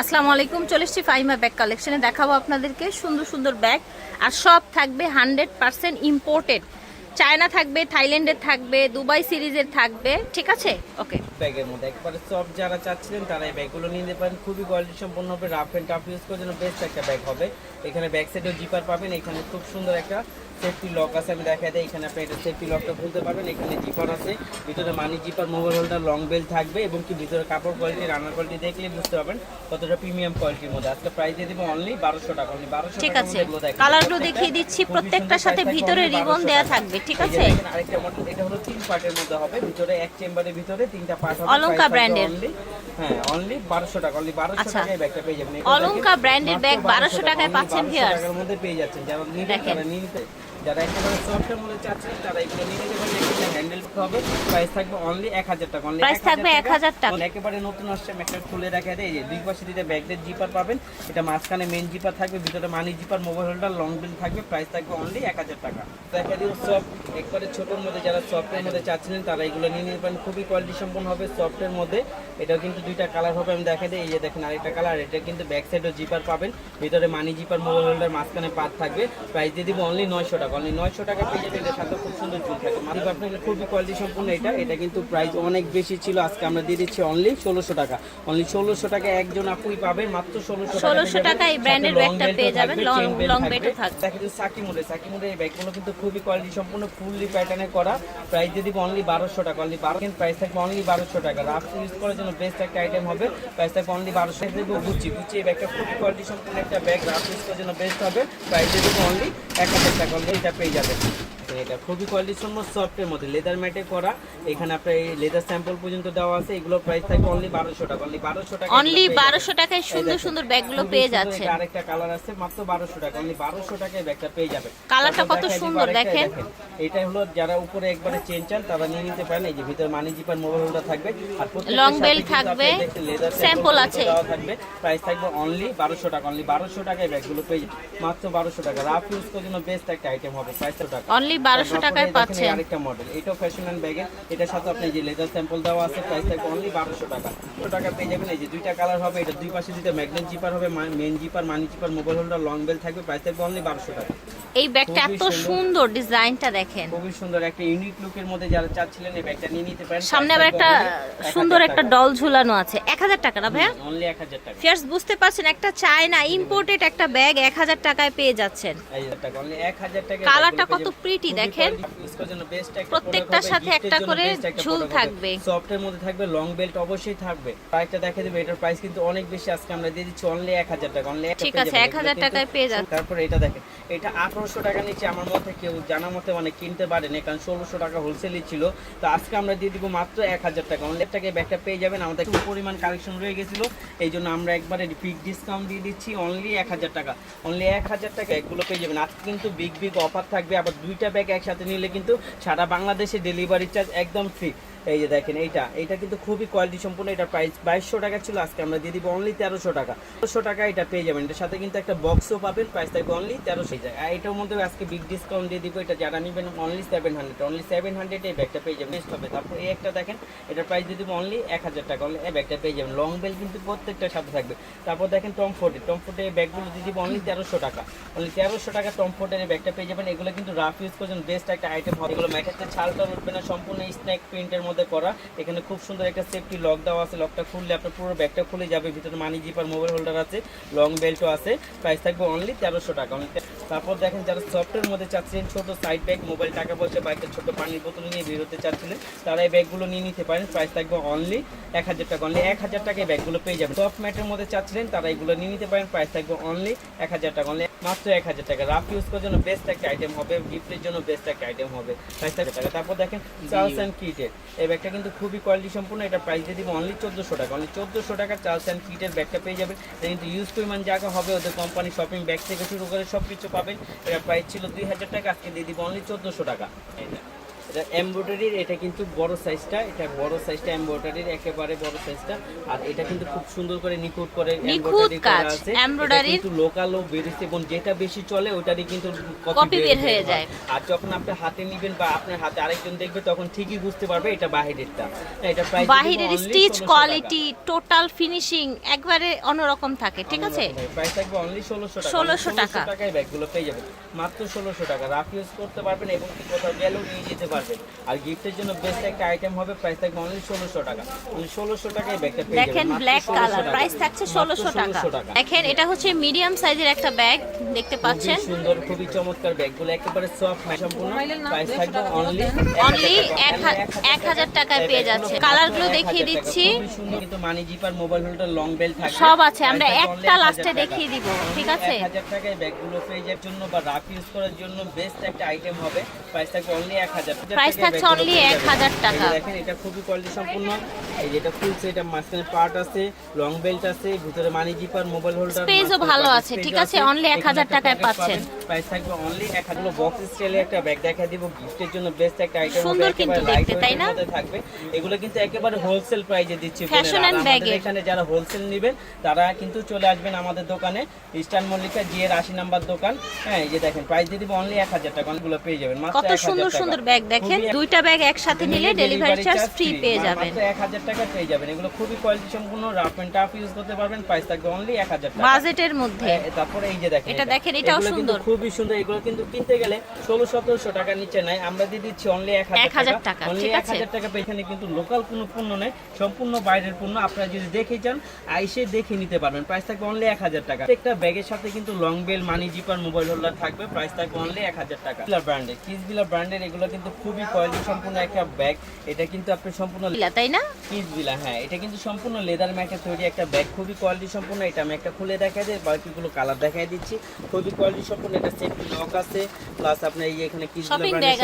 আসসালামু আলাইকুম চলে এসছি ফাইমা ব্যাগ কালেকশনে দেখাবো আপনাদেরকে সুন্দর সুন্দর ব্যাগ। আর সব থাকবে হান্ড্রেড পার্সেন্ট ইম্পোর্টেড চায়না থাকবে, থাইল্যান্ডের থাকবে, দুবাই সিরিজের থাকবে, ঠিক আছে? ওকে ব্যাগের মধ্যে একবারে সব যারা চাচ্ছিলেন, তারা এই ব্যাগগুলো নিয়ে নিতে পারেন। খুবই কোয়ালিটি সম্পন্ন হবে রাফ অ্যান্ড টাফ ইউজ করার জন্য বেস্ট একটা ব্যাগ হবে। এখানে ব্যাক সাইডেও জিপার পাবেন, এখানে খুব সুন্দর একটা সেফটি লক আছে আমি দেখা দেয় এখানে আপনি এটা সেফটি লকটা খুলতে পারবেন। এখানে জিপার আছে। ভিতরে money zipper mobile holder long belt থাকবে এবং কি ভিতরে কাপড় কোয়ালিটি রান্নার কোয়ালিটি দেখলে বুঝতে পারবেন কতটা প্রিমিয়াম কোয়ালিটির মধ্যে। আজকে প্রাইস দিয়ে দিব অনলি বারোশো টাকা। অনলি বারোশো ঠিক আছে। কালারগুলো দেখিয়ে দিচ্ছি। প্রত্যেকটার সাথে ভিতরে রিবন দেয়া থাকবে ঠিক আছে? আরেকটা মডেল এটা হলো তিন পার্টের মধ্যে হবে। ভিতরে এক চেম্বারের ভিতরে তিনটা পার্ট হবে Price থাকবে হ্যাঁ অনলি বারোশো টাকা। অনলি বারোশো আচ্ছা। টাকায় ব্যাগটা পেয়ে যাবেন। অলংকা brand-এর ব্যাগ 1200 টাকায় পাচ্ছেন। টাকার মধ্যে পেয়ে যাচ্ছেন। যারা নিতে। তারা নিতে যারা একেবারে সফটের মধ্যে চাচ্ছেন তারা এগুলো নিয়ে নিতে পারেন এখানে হ্যান্ডেল হবে। প্রাইস থাকবে অনলি এক হাজার টাকা। অনলি Price থাকবে 1000 টাকা। একেবারে নতুন আসছে একটা খুলে দেখা দেয় এই যে দুই পাশে দুইটা ব্যাগের জিপার পাবেন। এটা মাঝখানে মেন জিপার থাকবে ভিতরে money zipper mobile holder long belt থাকবে। প্রাইস থাকবে অনলি এক হাজার টাকা। দেখা দিও সব একবারে ছোটোর মধ্যে যারা সফটের মধ্যে চাচ্ছিলেন তারা এগুলো নিয়ে নিতে পারেন খুবই কোয়ালিটি সম্পন্ন হবে সফটের মধ্যে। এটাও কিন্তু দুইটা কালার হবে আমি দেখা দিই। এই যে দেখেন আরেকটা কালার এটা কিন্তু ব্যাক সাইডও জিপার পাবেন। ভিতরে মানি জিপার মোবাইল হোল্ডার মাঝখানে পাত থাকবে। প্রাইস দিয়ে দিব অনলি নয়শো টাকা। অনলি নয়শো টাকা পেয়ে যাবেন। এটার সাথে খুব সুন্দর চুল থাকে। মানি আপনাকে খুবই কোয়ালিটি সম্পূর্ণ এটা। এটা কিন্তু প্রাইস অনেক বেশি ছিল। আজকে আমরা দিয়ে দিচ্ছি অনলি ষোলোশো টাকা। অনলি ষোলোশো টাকা একজন আপুই পাবেন। মাত্র ষোলোশো 1600 টাকায় এই brand-এর ব্যাগটা পেয়ে যাবেন, long- long belt-ও থাকবে। দেখা যাচ্ছে সাকি মোড়ে সাকি মোড়ে এই ব্যাগগুলো কিন্তু খুবই কোয়ালিটি সম্পূর্ণ ফুললি প্যাটার্নে করা। প্রাইস দিয়ে দিব অনলি বারোশো টাকা। অনলি বারো প্রাইস থাকবে অনলি বারোশো টাকা। রাফ ইউজ করার জন্য বেস্ট একটা আইটেম হবে। প্রাইস থাকবে অনলি বারোশো টাকা। দেবো গুচি গুচি এই ব্যাগটা খুবই কোয়ালিটি সম্পূর্ণ একটা ব্যাগ রাফ ইউজ করার জন্য বেস্ট হবে। প্রাইস দিয়ে দিব অনলি এক হাজার টাকা। অনলি এটা পেয়ে এটা খুবই কোয়ালিটি সম্পন্ন সফটের মধ্যে লেদার ম্যাটে করা। এখানে আপনার এই লেদার স্যাম্পল পর্যন্ত দেওয়া আছে। এগুলো প্রাইস থাকবে অনলি বারোশো টাকা অনলি বারোশো টাকা অনলি বারোশো টাকায় সুন্দর সুন্দর ব্যাগগুলো পেয়ে যাচ্ছে। আরেকটা কালার আছে মাত্র বারোশো টাকা অনলি বারোশো টাকায় ব্যাগটা পেয়ে যাবে কালারটা কত সুন্দর দেখেন। এটা হলো যারা উপরে একবারে চেন চান তারা নিয়ে নিতে পারেন। এই যে ভিতরে মানি জিপার মোবাইল হোল্ডার থাকবে। আর bell কিন্তু থাকবে, sample আছে। দেওয়া থাকবে। প্রাইস থাকবে অনলি বারোশো টাকা অনলি বারোশো টাকায় ব্যাগগুলো পেয়ে যাবে মাত্র বারোশো টাকা। রাফ ইউজ করার জন্য বেস্ট একটা আইটেম হবে প্রাইস টাকা। অনলি বারোশো টাকায় পাচ্ছেন। আরেকটা মডেল এটাও ফ্যাশন অ্যান্ড ব্যাগের এটার সাথে আপনি যে লেদার স্যাম্পল দেওয়া আছে প্রাইস থাকবে অনলি বারোশো টাকা। দুশো টাকা পেয়ে যাবেন এই যে দুইটা কালার হবে এটা দুই পাশে দুইটা ম্যাগনেট জিপার হবে main zipper money zipper mobile holder long belt থাকবে প্রাইস থাকবে অনলি বারোশো টাকা। এই ব্যাগটা এত সুন্দর। ডিজাইনটা দেখেন। খুবই সুন্দর একটা ইউনিক লুকের মধ্যে যারা চাচ্ছিলেন এই ব্যাগটা নিয়ে নিতে পারেন সামনে আবার একটা সুন্দর একটা ডল ঝুলানো আছে। এক হাজার টাকা না ভাইয়া? অনলি এক হাজার টাকা। ফিয়ার্স বুঝতে পারছেন একটা চায়না ইম্পোর্টেড একটা ব্যাগ এক হাজার টাকায় পেয়ে যাচ্ছেন। এই যে টাকা অনলি এক হাজার টাকা কালারটা কত pretty দেখেন। প্রত্যেকটার সাথে একটা করে ঝুল থাকবে। সফটের মধ্যে থাকবে লং বেল্ট অবশ্যই থাকবে আরেকটা দেখে দেবে এটার প্রাইস কিন্তু অনেক বেশি আজকে আমরা দিয়ে দিচ্ছি অনলি এক হাজার টাকা অনলি ঠিক আছে, 1000 টাকায় পেয়ে যাচ্ছে। তারপরে এটা দেখেন এটা আঠারোশো টাকা নিচে আমার মতে কেউ জানা মতে মানে কিনতে পারেনি কারণ ষোলোশো টাকা হোলসেলই ছিল তো আজকে আমরা দিয়ে দিব মাত্র এক হাজার টাকা অনলি টাকা ব্যাগটা পেয়ে যাবেন আমাদের একটু পরিমাণ কালেকশন রয়ে গেছিল এই জন্য আমরা একবারে পিক ডিসকাউন্ট দিয়ে দিচ্ছি অনলি এক হাজার টাকা অনলি এক হাজার টাকা এগুলো পেয়ে যাবেন আজকে কিন্তু বিগ বিগ অফার থাকবে আবার দুইটা ব্যাগ একসাথে নিলে কিন্তু সারা বাংলাদেশে ডেলিভারি চার্জ একদম ফ্রি এই যে দেখেন, এইটা এটা কিন্তু খুবই কোয়ালিটি সম্পূর্ণ এটা প্রাইস বাইশশো টাকা ছিল, আজকে আমরা দিয়ে দিব অনলি তেরোশো টাকা। তেরোশো টাকা এটা পেয়ে যাবেন। এটার সাথে কিন্তু একটা বক্সও পাবেন প্রাইস থাকবে অনলি তেরোশো যায় আর এটার মধ্যে আজকে বিগ ডিসকাউন্ট দিয়ে দিব, এটা যারা নেবেন only seven hundred only seven hundred এই ব্যাগটা পেয়ে যাবেন। বেস্ট হবে। তারপর এই একটা দেখেন, এটার প্রাইস দিয়ে দিব অনলি এক হাজার টাকা অনলি এই ব্যাগটা পেয়ে যাবেন। লং বেল কিন্তু প্রত্যেকটার সাথে থাকবে। তারপর দেখেন টম ফোর্টে টম ফোর্টে এই ব্যাগগুলো দিয়ে দিব অনলি তেরোশো টাকা। অনলি তেরোশো টাকা টম ফোর্টের ব্যাগটা পেয়ে যাবেন। এগুলো কিন্তু রাফ ইউজ করছেন বেস্ট একটা আইটেম হবে। এগুলো ম্যাটারতে ছালটা উঠবে না, সম্পূর্ণ স্ন্যাক প্রিন্টের মধ্যে করা। এখানে খুব সুন্দর একটা সেফটি লক দেওয়া আছে। লকটা খুললে আপনার পুরো ব্যাগটা খুলে যাবে। ভিতরে মানি জিপার মোবাইল হোল্ডার আছে। লং বেল্টও আছে। প্রাইস থাকবে অনলি তেরোশো টাকা। অনলি তারপর দেখেন যারা সফটের মধ্যে চাচ্ছিলেন ছোট সাইড ব্যাগ মোবাইল টাকা পয়সা বা একটা ছোট পানির বোতল নিয়ে বেরোতে চাচ্ছিলেন তারা এই ব্যাগগুলো নিয়ে নিতে পারেন। প্রাইস থাকবে অনলি এক হাজার টাকা অনলি এক হাজার টাকায় ব্যাগগুলো পেয়ে যাবেন। সফট ম্যাটের মধ্যে চাচ্ছিলেন তারা এগুলো নিয়ে নিতে পারেন। প্রাইস থাকবে অনলি এক হাজার টাকা অনলি মাত্র এক হাজার টাকা। রাফ ইউজ করার জন্য বেস্ট একটা আইটেম হবে গিফটের জন্য বেস্ট একটা আইটেম হবে। প্রাইস থাকবে টাকা তারপর দেখেন চার্লস অ্যান্ড কিটের এই ব্যাগটা কিন্তু খুবই কোয়ালিটি সম্পূর্ণ। এটা প্রাইস দিয়ে দিব অনলি চোদ্দোশো টাকা। অনলি চোদ্দোশো টাকা চার্লস অ্যান্ড কিটের ব্যাগটা পেয়ে যাবেন। কিন্তু ইউজ পরিমাণ জায়গা হবে ওদের কোম্পানি শপিং ব্যাগ থেকে শুরু করে সব কিছু পাবেন এটা প্রাইস ছিল দুই হাজার টাকা আজকে দিয়ে দিব অনলি চোদ্দোশো টাকা দেখ। এটা এমব্রয়ডারির এটা কিন্তু বড় সাইজটা এটা বড় সাইজটা এমব্রয়ডারির একেবারে বড় সাইজটা আর এটা কিন্তু খুব সুন্দর করে নিখুঁত করে নিখুঁত করা আছে। এটা কিন্তু লোকালও বেরিয়েছে এবং যেটা বেশি চলে ওটারই কিন্তু Copy বের হয়ে যায়। আর যখন আপনি হাতে নিবেন বা আপনার হাতে আরেকজন দেখবে তখন ঠিকই বুঝতে পারবে এটা বাহিরেরটা। এটা প্রাইস বাহিরের স্টিচ কোয়ালিটি টোটাল ফিনিশিং একবারে অন্যরকম থাকে ঠিক আছে? প্রাইস থাকবে অনলি 1600 টাকা। 1600 টাকা। 1600 টাকায় ব্যাগগুলো পেয়ে যাবেন। মাত্র 1600 টাকা। রাফ ইউজ করতে পারবেন এবং কি কোথাও গেলেও নিয়ে যেতে পারবেন। আর গিফটের জন্য বেস্ট একটা আইটেম হবে প্রাইস থাকবে অনলি ষোলোশো টাকা। মানে ষোলোশো টাকায় ব্যাগটা দেখেন ব্ল্যাক কালার প্রাইস থাকছে ষোলোশো টাকা। দেখেন এটা হচ্ছে মিডিয়াম সাইজের একটা ব্যাগ দেখতে পাচ্ছেন? সুন্দর খুবই চমৎকার ব্যাগগুলো একেবারে সফট সম্পূর্ণ। প্রাইস থাকবে অনলি অনলি এক হাজার টাকায় পেয়ে যাচ্ছে। কালারগুলো দেখিয়ে দিচ্ছি। কিন্তু money zipper mobile holder long belt থাকে সব আছে আমরা একটা লাস্টে দেখিয়ে দিব ঠিক আছে? 1000 টাকায় ব্যাগগুলো পেয়ে যাওয়ার জন্য বা রাফ ইউজ করার জন্য বেস্ট একটা আইটেম হবে। প্রাইস থাকবে অনলি 1000 প্রাইস থাকছে অনলি এক হাজার টাকা। দেখেন এটা খুবই কোয়ালিটি সম্পূর্ণ। এই যেটা খুলছে এটা মাঝখানে পার্ট আছে লং বেল্ট আছে ভিতরে মানি জিপার মোবাইল হোল্ডার স্পেসও ভালো আছে ঠিক আছে? অনলি এক হাজার টাকায় পাচ্ছেন। প্রাইস থাকবে অনলি এক হাজার বক্স স্টাইলে একটা ব্যাগ দেখা দিব। গিফটের জন্য বেস্ট একটা আইটেম সুন্দর কিন্তু দেখতে তাই না? থাকবে। এগুলো কিন্তু একেবারে হোলসেল প্রাইজে দিচ্ছি ফ্যাশন এন্ড এখানে যারা হোলসেল নেবেন তারা কিন্তু চলে আসবেন আমাদের দোকানে ইস্টার্ন মল্লিকা জি এর আশি নাম্বার দোকান। হ্যাঁ এই যে দেখেন প্রাইস দিয়ে দিব অনলি এক হাজার টাকা অনেকগুলো পেয়ে যাবেন কত সুন্দর সুন্দর ব্যাগ দেখেন দুইটা ব্যাগ একসাথে নিলে ডেলিভারি চার্জ ফ্রি পেয়ে যাবেন। এক হাজার টাকা পেয়ে যাবেন। এগুলো খুবই কোয়ালিটি সম্পূর্ণ রাফ এন্ড টাফ ইউজ করতে পারবেন। প্রাইস থাকবে অনলি এক হাজার টাকা। বাজেটের মধ্যে। হ্যাঁ, তারপরে এই যে দেখেন এটা দেখেন, এটাও সুন্দর। খুবই সুন্দর। এগুলো কিন্তু কিনতে গেলে ষোলো সতেরোশো টাকার নিচে নাই। আমরা দিয়ে দিচ্ছি অনলি এক 1000 হাজার টাকা, অনলি এক? হাজার টাকা এখানে কিন্তু লোকাল কোনো পণ্য নেই সম্পূর্ণ বাইরের পণ্য। আপনারা যদি দেখে যান আইসে দেখে নিতে পারবেন। প্রাইস থাকবে অনলি এক হাজার টাকা। একটা ব্যাগের সাথে কিন্তু long belt money zipper mobile holder থাকবে। প্রাইস থাকবে অনলি এক হাজার টাকা। ব্র্যান্ডের কিস বিলার ব্র্যান্ডের এগুলো কিন্তু খুবই কোয়ালিটি সম্পূর্ণ একটা ব্যাগ এটা কিন্তু আপনি সম্পূর্ণ তাই না? পিস বিলা হ্যাঁ। এটা কিন্তু সম্পূর্ণ লেদার ম্যাটে তৈরি একটা ব্যাগ খুবই কোয়ালিটি সম্পূর্ণ। এটা আমি একটা খুলে দেখাই দিই বাকিগুলো কালার দেখাই দিচ্ছি। খুবই কোয়ালিটি সম্পূর্ণ। এটা সেফটি লক আছে। প্লাস আপনার এই এখানে কিস শপিং ব্যাগ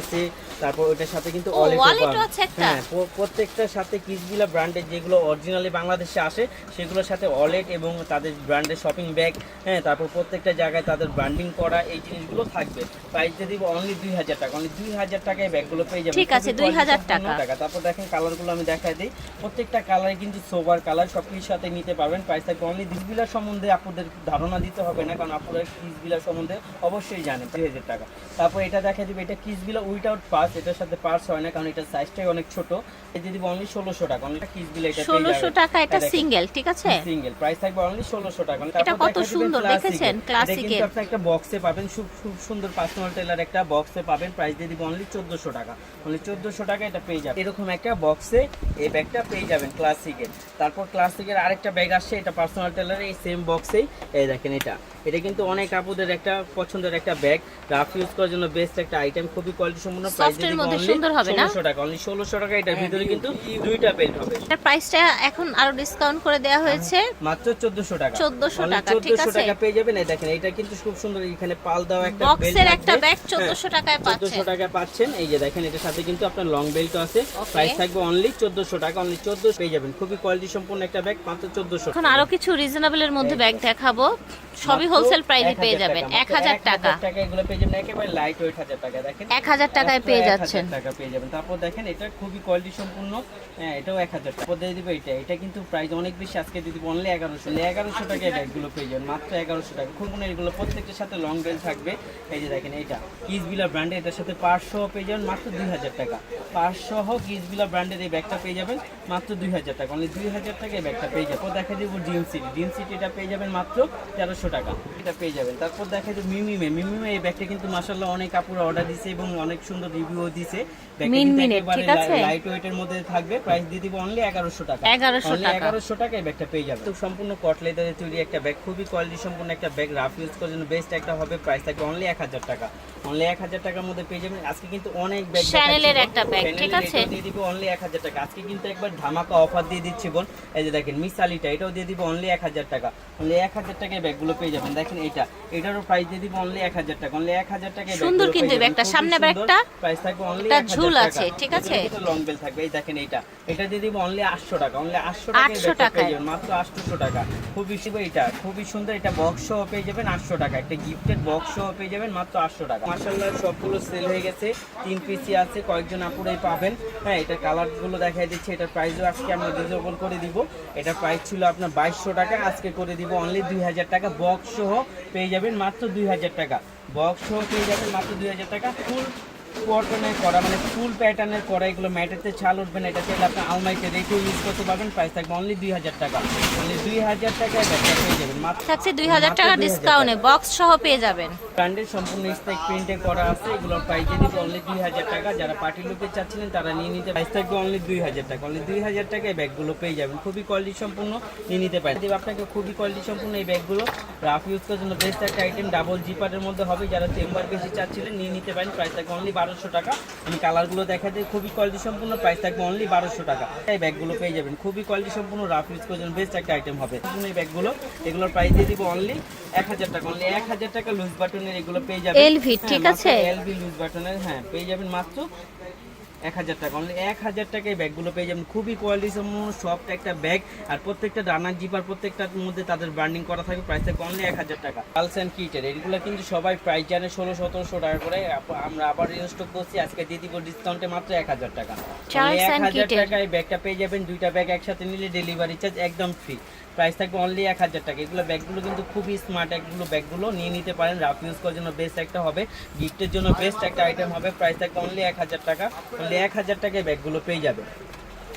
আছে। তারপর ওটার সাথে কিন্তু ও, wallet ও wallet ও পাবেন। আছে একটা? হ্যাঁ প্রত্যেকটার সাথে কিস বিলা ব্র্যান্ডের যেগুলো অরিজিনালি বাংলাদেশে আসে সেগুলোর সাথে ওয়ালেট এবং তাদের ব্র্যান্ডের শপিং ব্যাগ হ্যাঁ তারপর প্রত্যেকটা জায়গায় তাদের ব্র্যান্ডিং করা এই জিনিসগুলো থাকবে। প্রাইস দিয়ে দিব অনলি দুই হাজার টাকা। অনলি দুই হাজার টাকায় ব্যাগগুলো পেয়ে যাবেন। ঠিক আছে, খুবই 2000 টাকা। তারপর দেখেন কালারগুলো আমি দেখাই দিই। প্রত্যেকটা কালারে কিন্তু সোবার কালার সব কিছুর সাথে নিতে পারবেন। প্রাইস থাকবে অনলি ডিসবিলার সম্বন্ধে আপনাদের ধারণা দিতে হবে না কারণ আপনারা কিসবিলার সম্বন্ধে অবশ্যই জানেন। দুই হাজার টাকা। তারপর এটা দেখা দিবে এটা কিসবিলা উইথাউট পাস এটার সাথে পার্স হয় না কারণ এটার সাইজটাই অনেক ছোট। এটা দিব অনলি ষোলোশো টাকা। অনলি কিসবিলা এটা ষোলোশো টাকা এটা সিঙ্গেল ঠিক আছে? সিঙ্গেল প্রাইস থাকবে অনলি ষোলোশো টাকা। এটা কত সুন্দর, দেখেছেন? এর। আপনি একটা বক্সে পাবেন। খুব খুব সুন্দর পার্সোনাল টেলার একটা বক্সে পাবেন। প্রাইস দিয়ে দিব অনলি চোদ্দশো টাকা। অনলি চোদ্দশো টাকা এটা পেয়ে যাবেন। এরকম একটা বক্সে এই ব্যাগটা পেয়ে যাবেন ক্লাসিকের তারপর ক্লাসিকের আরেকটা ব্যাগ আসছে এটা পার্সোনাল টেলার এই সেম বক্সেই এই। দেখেন এটা। এটা কিন্তু অনেক আপুদের একটা পছন্দের একটা ব্যাগ রাফ ইউজ করার জন্য বেস্ট একটা আইটেম খুবই কোয়ালিটি সম্পূর্ণ প্রাইস Soft এর মধ্যে সুন্দর হবে না? ষোলোশো টাকা অনলি ষোলোশো টাকা এটার ভিতরে কিন্তু দুইটা বেল্ট হবে। এটার প্রাইসটা এখন আরও ডিসকাউন্ট করে দেওয়া হয়েছে। মাত্র 1400 টাকা। 1400 টাকা, ঠিক 1400 টাকা পেয়ে যাবেন। এই দেখেন এটা কিন্তু খুব সুন্দর এখানে পাল দেওয়া একটা বক্সের একটা ব্যাগ হ্যাঁ, 1400 টাকায় পাচ্ছেন 1400 টাকা পাচ্ছেন এই যে দেখেন এটার সাথে কিন্তু আপনার লং বেল্ট আছে. প্রাইস থাকবে অনলি 1400 টাকা অনলি 1400 পেয়ে যাবেন। খুবই কোয়ালিটি সম্পন্ন একটা ব্যাগ মাত্র 1400 এখন আরও কিছু রিজনেবল এর মধ্যে ব্যাগ দেখাবো। সবই হোলসেল প্রাইসে পেয়ে যাবেন। এক হাজার টাকা। টাকা এগুলো পেয়ে যাবেন একেবারে লাইট ওয়েট হাজার টাকা দেখেন? এক হাজার টাকায় মাত্র পেয়ে 1000 যাচ্ছেন। টাকা পেয়ে যাবেন। তারপর দেখেন এটা খুবই কোয়ালিটি সম্পূর্ণ। হ্যাঁ এটাও এক হাজার টাকা। দিয়ে দিবে এটা। এটা কিন্তু প্রাইস অনেক বেশি। আজকে দিয়ে দিব অনলি এগারোশো। এগারোশো টাকা ব্যাগগুলো পেয়ে যাবেন। মাত্র এগারোশো টাকা। খুব মনে এগুলো প্রত্যেকটার সাথে লং বেল থাকবে। এই যে দেখেন এটা কিসবিলা ব্র্যান্ডের এটার সাথে পাঁচ সহ পেয়ে যাবেন মাত্র দুই হাজার টাকা। পাঁচ সহ কিসবিলা ব্র্যান্ডের এই ব্যাগটা পেয়ে যাবেন মাত্র দুই হাজার টাকা। অনলি দুই হাজার টাকা এই ব্যাগটা পেয়ে যাব দেখা দিব ডিম সিটি ডিম সিটি এটা পেয়ে যাবেন মাত্র তেরোশো টাকা। এটা পেয়ে যাবেন। তারপর দেখা যায় মিমিমে। মিমিমে এই ব্যাগটা কিন্তু মাসাল্লাহ অনেক কাপড় অর্ডার দিছে এবং অনেক সুন্দর রিভিউ দিছে? লাইট ওয়েটের মধ্যে থাকবে। প্রাইস দিয়ে দিব অনলি এগারোশো টাকা। 1100 Only টাকা। 1100 টাকায় ব্যাগটা পেয়ে যাবে তো সম্পূর্ণ কট তৈরি একটা ব্যাগ খুবই কোয়ালিটি সম্পূর্ণ একটা ব্যাগ রাফ ইউজ করার জন্য বেস্ট একটা হবে। প্রাইস থাকবে অনলি 1000 টাকা। অনলি 1000 টাকার মধ্যে পেয়ে যাবেন। আজকে কিন্তু অনেক ব্যাগ একটা bag ঠিক আছে? দিয়ে দিব অনলি 1000 টাকা। আজকে কিন্তু একবার ধামাকা অফার দিয়ে দিচ্ছি বোন। এই যে দেখেন মিস আলিটা এটাও দিয়ে দিব অনলি 1000 টাকা। অনলি 1000 টাকায় ব্যাগগুলো পেয়ে যাবেন। দেখেন এটা এটারও প্রাইস দিয়ে দিব অনলি 1000 টাকা। অনলি 1000 টাকায় সুন্দর কিন্তু ব্যাগটা, সামনে ব্যাগটা প্রাইস থাকবে অনলি একটা ঝুল আছে, ঠিক আছে? লং বেল থাকবে। এই দেখেন এটা এটা দিয়ে দিব অনলি 800 টাকা। অনলি 800 টাকায় 800 ব্যাগটা পেয়ে যাবেন। মাত্র 800 টাকা। খুবই শুভ এটা। খুবই সুন্দর এটা বক্স সহ পেয়ে যাবেন 800 টাকা। একটা গিফটেড বক্স সহ পেয়ে যাবেন মাত্র 800 টাকা। মাশাআল্লাহ সবগুলো সেল হয়ে গেছে। তিন পিসি আছে। কয়েকজন আপুরাই পাবেন। হ্যাঁ এটা কালারগুলো দেখাই দিচ্ছি। এটার প্রাইসও আজকে আমরা রিজনেবল করে দিব। এটা প্রাইস ছিল আপনার 2200 টাকা। আজকে করে দিব অনলি 2000 টাকা। বক্স সহ পেয়ে যাবেন মাত্র 2000 টাকা। বক্স সহ পেয়ে যাবেন মাত্র 2000 টাকা ফুল কটনের করা মানে ফুল প্যাটার্নের করা এগুলো ম্যাটেতে ছাল উঠবে না এটা চাইলে আপনি আলমারিতে রেখে ইউজ করতে পারবেন। প্রাইস থাকবে অনলি দুই হাজার টাকা। অনলি দুই হাজার টাকায় ব্যাগটা পেয়ে যাবেন। থাকছে দুই হাজার টাকা মাত্র 2000 ডিসকাউন্টে বক্স সহ পেয়ে যাবেন। ব্র্যান্ডের সম্পূর্ণ স্টেক প্রিন্টে করা আছে এগুলোর প্রাইস দিয়ে দিব অনলি দুই হাজার টাকা যারা পার্টি লুকে চাচ্ছিলেন তারা নিয়ে নিতে প্রাইস থাকবে অনলি দুই হাজার টাকা। অনলি দুই হাজার টাকায় ব্যাগগুলো পেয়ে যাবেন। খুবই কোয়ালিটি সম্পূর্ণ নিয়ে নিতে পারেন। আপনাকে খুবই কোয়ালিটি সম্পূর্ণ এই ব্যাগগুলো রাফ ইউজ করার জন্য বেস্ট একটা আইটেম ডাবল জিপারের মধ্যে হবে। যারা চেম্বার বেশি চাচ্ছিলেন নিয়ে নিতে পারেন। প্রাইস থাকবে অনলি বারোশো টাকা। আমি কালারগুলো দেখা দিই খুবই কোয়ালিটি সম্পূর্ণ প্রাইস থাকবে অনলি বারোশো টাকা। এই ব্যাগগুলো পেয়ে যাবেন। খুবই কোয়ালিটি সম্পূর্ণ রাফ ইউজ করছেন বেস্ট একটা আইটেম হবে। এই ব্যাগগুলো এগুলোর প্রাইস দিয়ে দিব অনলি এক হাজার টাকা। অনলি এক হাজার টাকা লুজ বাটনের এগুলো পেয়ে যাবেন। এলভি ঠিক আছে? এলভি লুজ বাটনের হ্যাঁ পেয়ে যাবেন মাত্র এক হাজার টাকা। অনলি এক হাজার টাকায় ব্যাগগুলো পেয়ে যাবেন। খুবই কোয়ালিটি সম্পূর্ণ সফট একটা ব্যাগ আর প্রত্যেকটা রানার জিপার প্রত্যেকটার মধ্যে তাদের ব্র্যান্ডিং করা থাকবে। প্রাইস থাকবে অনলি এক হাজার টাকা। পালস অ্যান্ড কিটের এগুলো কিন্তু সবাই প্রাইস জানে ষোলো সতেরোশো টাকা করে। আমরা আবার রিস্টক করছি। আজকে দিয়ে দিব ডিসকাউন্টে মাত্র এক হাজার টাকা। এক হাজার টাকায় ব্যাগটা পেয়ে যাবেন। দুইটা ব্যাগ একসাথে নিলে ডেলিভারি চার্জ একদম ফ্রি প্রাইস থাকবে অনলি এক হাজার টাকা। এগুলো ব্যাগগুলো কিন্তু খুবই স্মার্ট এগুলো ব্যাগগুলো। নিয়ে নিতে পারেন রাফ ইউজ করার জন্য বেস্ট একটা হবে। গিফটের জন্য বেস্ট একটা আইটেম হবে প্রাইস থাকবে অনলি এক হাজার টাকা। অনলি এক হাজার টাকায় ব্যাগগুলো পেয়ে যাবে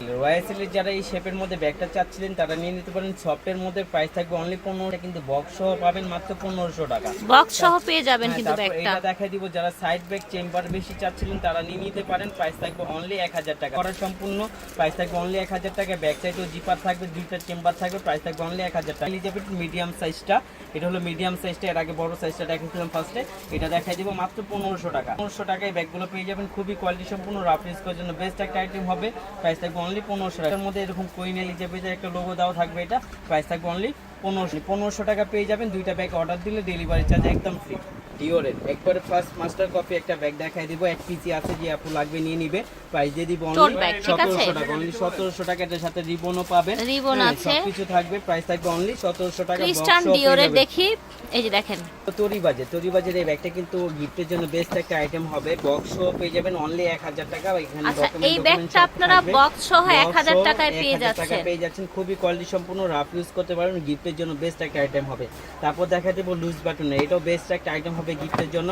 রয়্যাল যারা এই শেপের মধ্যে ব্যাগটা চাচ্ছিলেন তারা নিয়ে নিতে পারেন। সফটের মধ্যে প্রাইস থাকবে অনলি পনেরোটা কিন্তু বক্স সহ পাবেন মাত্র পনেরোশো টাকা। বক্স সহ পেয়ে যাবেন হ্যাঁ, কিন্তু ব্যাগটা এটা দেখাই দিব যারা সাইড ব্যাগ চেম্বার বেশি চাচ্ছিলেন তারা নিয়ে নিতে পারেন। প্রাইস থাকবে অনলি এক হাজার টাকা। করার সম্পূর্ণ প্রাইস থাকবে অনলি এক হাজার টাকা। ব্যাক সাইডেও জিপার থাকবে দুইটা চেম্বার থাকবে প্রাইস থাকবে অনলি এক হাজার টাকা। এলিজাবেথ মিডিয়াম সাইজটা এটা হলো মিডিয়াম সাইজটা এর আগে বড় সাইজটা দেখাচ্ছিলাম ফার্স্টে এটা দেখাই দিব মাত্র পনেরোশো টাকা। পনেরোশো টাকায় ব্যাগগুলো পেয়ে যাবেন। খুবই কোয়ালিটি সম্পূর্ণ রাফ ইউজ করার জন্য বেস্ট একটা আইটেম হবে। প্রাইস থাকবে অনলি পনেরোশো টাকার মধ্যে এরকম কুইন এলিজাবেথের একটা লোগো দেওয়া থাকবে এটা প্রাইস থাকবে অনলি পনেরোশো। পনেরোশো টাকা পেয়ে যাবেন দুইটা ব্যাগ অর্ডার দিলে ডেলিভারি চার্জ একদম ফ্রি ডিওরের একবারে ফার্স্ট মাস্টার কপি একটা ব্যাগ দেখাই দিব এক পিসি আছে যে আপু লাগবে নিয়ে নিবে প্রাইস দিয়ে দিব আছে? সতেরোশো টাকা অনলি সতেরোশো টাকা এটার সাথে রিবনও পাবেন। Ribbon হ্যাঁ, আছে। সবকিছু থাকবে প্রাইস থাকবে অনলি সতেরোশো টাকা ক্রিস্টান ডিওরের দেখি এই যে দেখেন। তরি বাজে তরি বাজের এই ব্যাগটা কিন্তু গিফটের জন্য বেস্ট একটা আইটেম হবে। বক্স পেয়ে যাবেন অনলি এক হাজার টাকা এখানে আচ্ছা এই ব্যাগটা আপনারা বক্স সহ Box এক হাজার সহ টাকায় 1000 পেয়ে টাকা যাচ্ছেন পেয়ে যাচ্ছেন খুবই কোয়ালিটি সম্পূর্ণ রাফ ইউজ করতে পারবেন গিফটের জন্য বেস্ট একটা আইটেম হবে তারপর দেখা দেবো লুজ বাটন এটাও বেস্ট একটা আইটেম হবে গিফটের জন্য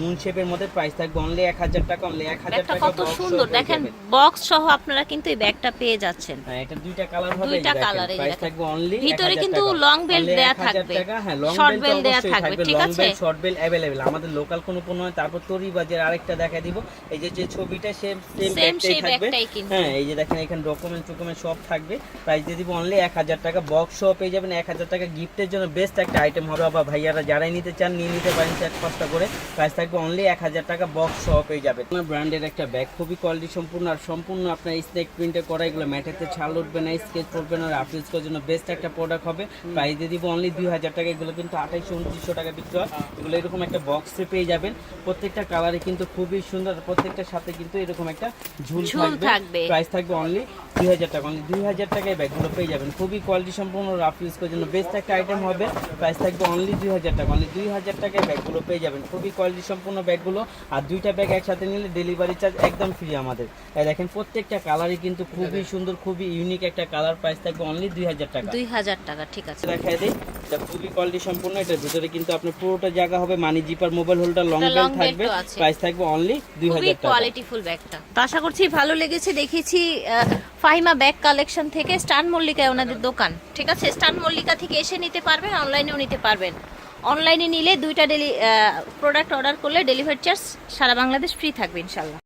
মুন শেপের মধ্যে প্রাইস থাকবে অনলি এক হাজার টাকা অনলি এক হাজার ব্যাগটা টাকা কত box সহ সুন্দর পেয়ে দেখেন যাবেন। বক্স সহ আপনারা কিন্তু এই ব্যাগটা পেয়ে যাচ্ছেন হ্যাঁ এটা দুইটা কালার হবে দুইটা colour, এই যে প্রাইস দেখেন। থাকবে অনলি ভিতরে কিন্তু long belt দেয়া থাকবে। হ্যাঁ লং Short বেল্ট belt দেয়া অবশ্যই থাকবে, থাকবে ঠিক লং আছে? বেল্ট শর্ট বেল্ট अवेलेबल আমাদের লোকাল কোনো কোনো নয় তারপর তরি বাজের আরেকটা দেখা দিব এই যে যে ছবিটা সেম সেম Same ব্যাগটাই সেই থাকবে ব্যাগটাই কিন্তু। হ্যাঁ এই যে দেখেন এখানে ডকুমেন্ট টকুমেন্ট সব থাকবে। প্রাইস দিয়ে দিব অনলি এক হাজার টাকা। বক্স সহ পেয়ে যাবেন এক হাজার টাকা গিফটের জন্য বেস্ট একটা আইটেম হবে। বা ভাইয়ারা যারাই নিতে চান নিয়ে নিতে পারেন চার পাঁচটা করে। প্রাইস থাকবে অনলি এক হাজার টাকা বক্স সহ পেয়ে যাবেন। আপনার ব্র্যান্ডের একটা ব্যাগ খুবই কোয়ালিটি সম্পূর্ণ আর সম্পূর্ণ আপনার স্নেক প্রিন্টে করা এগুলো ম্যাটেতে ছাল উঠবে না স্কেচ পড়বে না আর করার জন্য বেস্ট একটা প্রোডাক্ট হবে। প্রাইস দিয়ে দিব অনলি দুই হাজার টাকা এগুলো কিন্তু আঠাইশশো উনত্রিশশো টাকা বিক্রি হয়। এগুলো এরকম একটা বক্সে পেয়ে যাবেন। প্রত্যেকটা কালারে কিন্তু খুবই সুন্দর আর প্রত্যেকটার সাথে কিন্তু এরকম একটা ঝুল থাকবে। প্রাইস থাকবে অনলি দুই হাজার টাকা। অনলি দুই হাজার টাকায় ব্যাগগুলো পেয়ে যাবেন। খুবই কোয়ালিটি সম্পূর্ণ রাফ ইউজ করার জন্য বেস্ট একটা আইটেম হবে। প্রাইস থাকবে অনলি দুই হাজার টাকা। অনলি দুই হাজার টাকায় ব্যাগগুলো পেয়ে যাবেন। খুবই কোয়ালিটি সম্পূর্ণ ব্যাগগুলো আর দুইটা ব্যাগ একসাথে নিলে ডেলিভারি চার্জ একদম ফ্রি আমাদের। দেখেন প্রত্যেকটা কালারই কিন্তু খুবই সুন্দর খুবই ইউনিক একটা কালার প্রাইস থাকবে অনলি দুই হাজার টাকা। দুই হাজার টাকা ঠিক আছে। দেখাই দিই। এটা খুবই কোয়ালিটি সম্পূর্ণ এটার ভিতরে কিন্তু আপনার পুরোটা জায়গা হবে money zipper mobile holder long এটা বেল long belt থাকবে প্রাইস থাকবে অনলি দুই খুবই হাজার টাকা। কোয়ালিটিফুল ব্যাগটা তো আশা করছি ভালো লেগেছে দেখেছি ফাহিমা ব্যাগ কালেকশন থেকে স্টান মল্লিকায় ওনাদের দোকান। ঠিক আছে স্টান মল্লিকা থেকে এসে নিতে পারবেন অনলাইনেও নিতে পারবেন। অনলাইনে নিলে দুইটা ডেলি প্রোডাক্ট অর্ডার করলে ডেলিভারি চার্জ সারা বাংলাদেশ ফ্রি থাকবে ইনশাল্লাহ